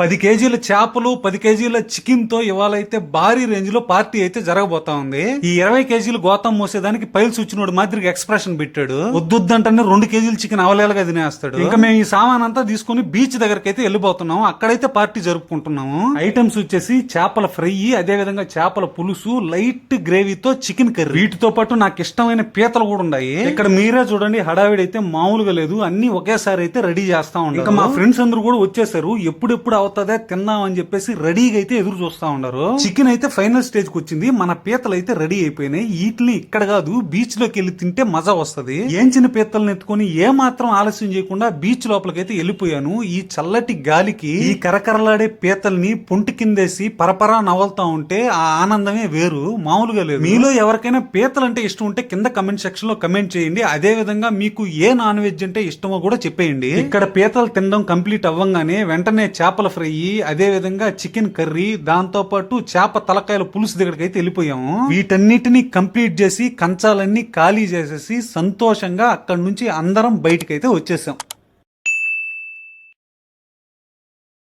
పది కేజీల చేపలు పది కేజీల చికెన్తో ఇవాళ అయితే భారీ రేంజ్లో పార్టీ అయితే జరగబోతా ఉంది. ఈ ఇరవై కేజీలు గోతం మోసేదానికి పైల్స్ వచ్చినోడు మాదిరిగా ఎక్స్ప్రెషన్ పెట్టాడు. వద్దొద్దంటేనే రెండు కేజీలు చికెన్ అవలేలుగా తినేస్తాడు. ఇంకా మేము ఈ సామాన్ అంతా తీసుకుని బీచ్ దగ్గరికి అయితే వెళ్ళిపోతున్నాం అక్కడైతే పార్టీ జరుపుకుంటున్నాము. ఐటమ్స్ వచ్చేసి చేపల ఫ్రై అదే విధంగా చేపల పులుసు లైట్ గ్రేవీతో చికెన్ కర్రీ. వీటితో పాటు నాకు ఇష్టమైన పీతలు కూడా ఉన్నాయి. ఇక్కడ మీరే చూడండి హడావిడి అయితే మామూలుగా లేదు. అన్ని ఒకేసారి అయితే రెడీ చేస్తా ఉంటారు ఇంకా మా ఫ్రెండ్స్ అందరూ కూడా వచ్చేసారు. ఎప్పుడెప్పుడు అవుతుందే తిన్నాం అని చెప్పేసి రెడీగా అయితే ఎదురు చూస్తా ఉన్నారు. చికెన్ అయితే ఫైనల్ స్టేజ్కి వచ్చింది. మన పీతలు అయితే రెడీ అయిపోయినాయి. వీటిని ఇక్కడ కాదు బీచ్లోకి వెళ్ళి తింటే మజా వస్తది. ఏం చిన్న పీతలను ఎత్తుకొని ఏ మాత్రం ఆలస్యం చేయకుండా బీచ్ లోపలికి అయితే వెళ్ళిపోయాను. ఈ చల్లటి గాలికి ఈ కరకరలాడే పీతల్ని పొంటి కిందేసి పరపరా నవలుతా ఉంటే ఆ ఆనందమే వేరు. మామూలుగా లేదు. మీలో ఎవరికైనా పీతలు అంటే ఇష్టం ఉంటే కింద కమెంట్ సెక్షన్లో కమెంట్ చేయండి. అదే విధంగా మీకు ఏ నాన్ వెజ్ అంటే ఇష్టమో కూడా చెప్పేయండి. ఇక్కడ పీతలు తినడం కంప్లీట్ అవ్వంగానే వెంటనే చేపల ఫ్రై అదే విధంగా చికెన్ కర్రీ దాంతో పాటు చేప తలకాయల పులుసు దగ్గరికి అయితే వెళ్ళిపోయాము వీటన్నిటిని కంప్లీట్ చేసి కంచాలన్నీ ఖాళీ చేసేసి సంతోషంగా అక్కడి నుంచి అందరం బయటకైతే వచ్చేసాం.